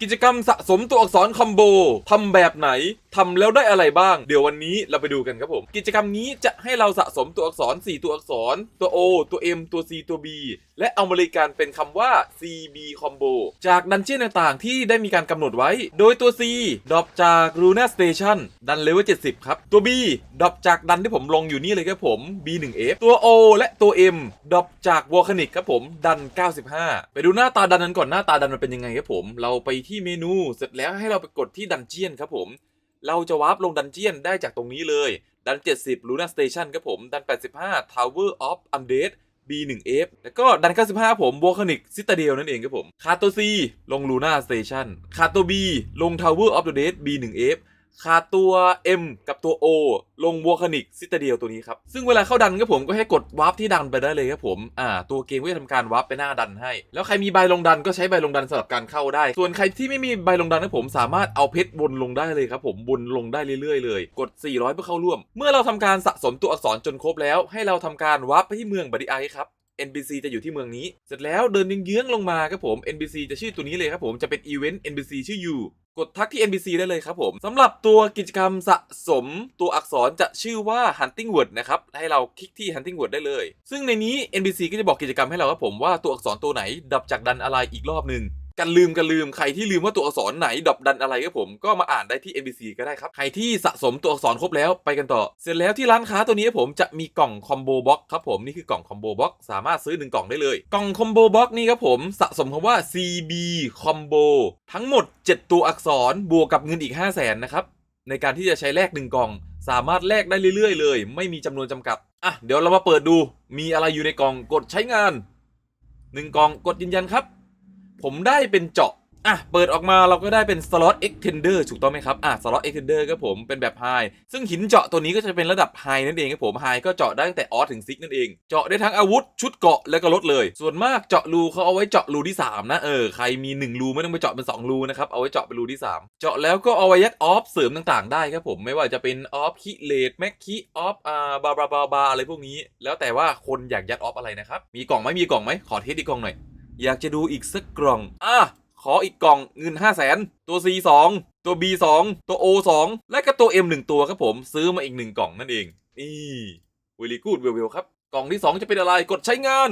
กิจกรรมสะสมตัวอักษรคอมโบทำแบบไหน ทำแล้วได้อะไรบ้าง เดี๋ยววันนี้เราไปดูกันครับผม กิจกรรมนี้จะให้เราสะสมตัวอักษร 4 ตัวอักษร ตัว O ตัว M ตัว C ตัว B และเอามาบริการเป็นคำว่า CB Combo จากดันเจี้ยนต่างๆ ที่ได้มีการกำหนดไว้ โดยตัว C ดรอปจาก Luna Station ดันเลเวล70 ครับ ตัว B ดรอปจากดันที่ผมลงอยู่นี่เลยครับผม B1F ตัว O และตัว M ดรอปจาก Volcanic ครับผมดัน 95 ไปดูหน้าตาดันนั้นก่อนหน้าตาดันมันเป็นยังไงครับผม เราไปที่เมนูเสร็จแล้วให้เราไปกดที่ดันเจียนครับผม เราจะวาร์ปลงดันเจียนได้จากตรงนี้เลย ดัน 70 Luna Station ครับผม ดัน 85 Tower of Undead B1F แล้วก็ดัน 95 ผม Volcanic Citadel นั่นเองครับผม คาตัว C ลง Luna Station คาตัว B ลง Tower of the Dead B1F ขาตัว M กับตัว O ลง Volcanic Citadel ตัวนี้ครับ ซึ่งเวลาเข้าดันครับผมก็ให้กดวาร์ปที่ดันไปได้เลยครับผม อ่า ตัวเกมก็จะทำการวาร์ปไปหน้าดันให้ แล้วใครมีใบลงดันก็ใช้ใบลงดันสำหรับการเข้าได้ ส่วนใครที่ไม่มีใบลงดันครับผมสามารถเอาเพชรบนลงได้เลยครับผมบนลงได้เรื่อยๆเลย กด 400 เพื่อเข้าร่วม เมื่อเราทำการสะสมตัวอักษรจนครบแล้ว ให้เราทำการวาร์ปไปที่เมืองบัดดี้ไอครับ NBC จะอยู่ที่เมืองนี้ เสร็จแล้วเดินเยื้องๆลงมาครับผม NBC จะชื่อตัวนี้เลยครับผม จะเป็นอีเวนต์ NBC ชื่อ You กดทักที่ NBC ได้เลยครับผมสำหรับตัวกิจกรรมสะสมตัวอักษรจะชื่อว่า Hunting Word นะครับ ให้เราคลิกที่ Hunting Word ได้เลย ซึ่งในนี้ NBC ก็จะบอกกิจกรรมให้เราครับผมว่าตัวอักษรตัวไหนดับจากดันอะไรอีกรอบหนึ่ง กันลืมกันลืมใครที่ลืมว่าตัวอักษรไหนดรอปดันอะไรครับผมก็มาอ่านได้ที่ NPC ก็ได้ครับ ใครที่สะสมตัวอักษรครบแล้วไปกันต่อ เสร็จแล้วที่ร้านค้าตัวนี้ผมจะมีกล่องคอมโบบ็อกครับผมนี่คือกล่องคอมโบบ็อกสามารถซื้อหนึ่งกล่องได้เลย กล่องคอมโบบ็อกนี่ครับผมสะสมคำว่า CB Combo ทั้งหมด 7 ตัวอักษรบวกกับเงินอีก 5 0 0แสนนะครับในการที่จะใช้แลกหนึ่งกล่อง สามารถแลกได้เรื่อยๆ เลย ไม่มีจำนวนจำกัดอะเดี๋ยวเรามาเปิดดูมีอะไรอยู่ในกล่องกดใช้งานหนึ่งกล่องกดยืนยันครับ ผมได้เป็นเจาะอะ เปิดออกมาเราก็ได้เป็น slot extender ถูกต้องไหมครับ อะ slot extender ครับผมเป็นแบบ high ซึ่งหินเจาะตัวนี้ก็จะเป็นระดับ high นั่นเองครับผม high ก็เจาะได้ตั้งแต่ออสถึงซิกนั่นเอง เจาะได้ทั้งอาวุธชุดเกราะและก็รถเลย ส่วนมากเจาะรูเขาเอาไว้เจาะรูที่ 3 นะ เออ ใครมี 1 รูไม่ต้องไปเจาะเป็น 2 รูนะครับ เอาไว้เจาะเป็นรูที่ 3 เจาะแล้วก็เอาไว้ยัดออฟเสริมต่างๆ ได้ครับผมไม่ว่าจะเป็นออฟคิเลตแม็กคิออฟอ่าบาบาบาบาอะไรพวกนี้ แล้วแต่ว่าคนอยากยัดออฟอะไรนะครับมีกล่องไหมมีกล่องไหมขอเทสอีกล่องหน่อย อยากจะดูอีกสักกล่อง อะ ขออีกกล่องเงิน 5 0 0แสนตัว C 2ตัว B 2ตัว O 2และก็ตัว M 1ตัวครับผมซื้อมาอีก 1 กล่องนั่นเอง นี่เวลีกูดเวลเวลครับ กล่องที่ 2 จะเป็นอะไรกดใช้งาน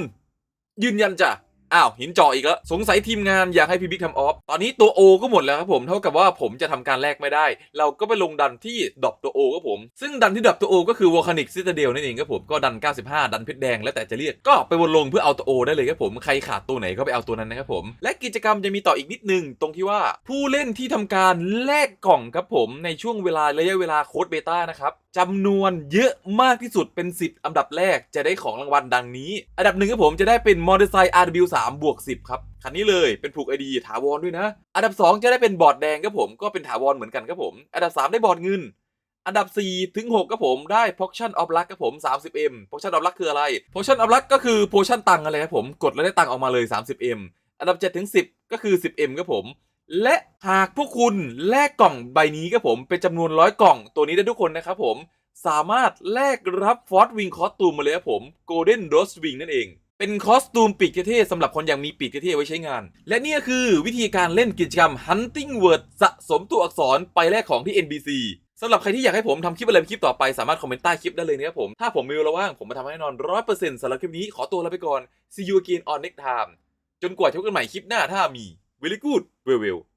ยืนยันจ้ะ อ้าวหินเจาะอีกแล้วสงสัยทีมงานอยากให้พี่บิ๊กทำออฟ ตอนนี้ตัว O ก็หมดแล้วครับผม เท่ากับว่าผมจะทำการแลกไม่ได้ เราก็ไปลงดันที่ดอปตัว O ครับผม ซึ่งดันที่ดอปตัว O ก็คือ Volcanic Citadel นั่นเองครับผม ก็ดัน 95 ดันเพชรแดงแล้วแต่จะเรียก ก็ไปวนลงเพื่อเอาตัว O ได้เลยครับผม ใครขาดตัวไหนก็ไปเอาตัวนั้นนะครับผม และกิจกรรมจะมีต่ออีกนิดนึงตรงที่ว่าผู้เล่นที่ทำการแลกกล่องครับผมในช่วงเวลาระยะเวลาโค้ดเบต้านะครับจำนวนเยอะมากที่สุดเป็น 10 อันดับแรกจะได้ของรางวัลดังนี้ อันดับหนึ่งครับผมจะได้เป็นมอเตอร์ไซค์3บวก10 ครับ คันนี้เลยเป็นผูกไอดีถาวรด้วยนะ อันดับ 2 จะได้เป็นบอร์ดแดงครับผมก็เป็นถาวรเหมือนกันครับผม อันดับ 3 ได้บอร์ดเงิน อันดับ4ถึง6ครับผมได้ Potion of Luck ครับผม 30M Potion of Luck คืออะไร Potion of Luck ก็คือ Potion ตังอะไรครับผมกดแล้วได้ตังออกมาเลย 30M อันดับ7ถึง10 ก็คือ 10M ครับผมและหากพวกคุณแลกกล่องใบนี้ครับผมเป็นจำนวนร้อยกล่องตัวนี้ได้ทุกคนนะครับผม สามารถแลกรับฟอร์วิงคอสตูมมาเลยครับผม Golden Rose Wing นั่นเอง เป็นคอสตูมปีกเท่ๆสำหรับคนอยากมีปีกเท่ๆไว้ใช้งาน และนี่ก็คือวิธีการเล่นกิจกรรม Hunting Word สะสมตัวอักษรไปแลกของที่ NBC สำหรับใครที่อยากให้ผมทำคลิปอะไรคลิปต่อไปสามารถคอมเมนต์ใต้คลิปได้เลยนะครับผม ถ้าผมมีเวลาว่างผมมาทำให้แน่นอน100%สำหรับคลิปนี้ขอตัวลาไปก่อน See you again on next time จนกว่าจะพบกันใหม่คลิปหน้าถ้ามี Very good well well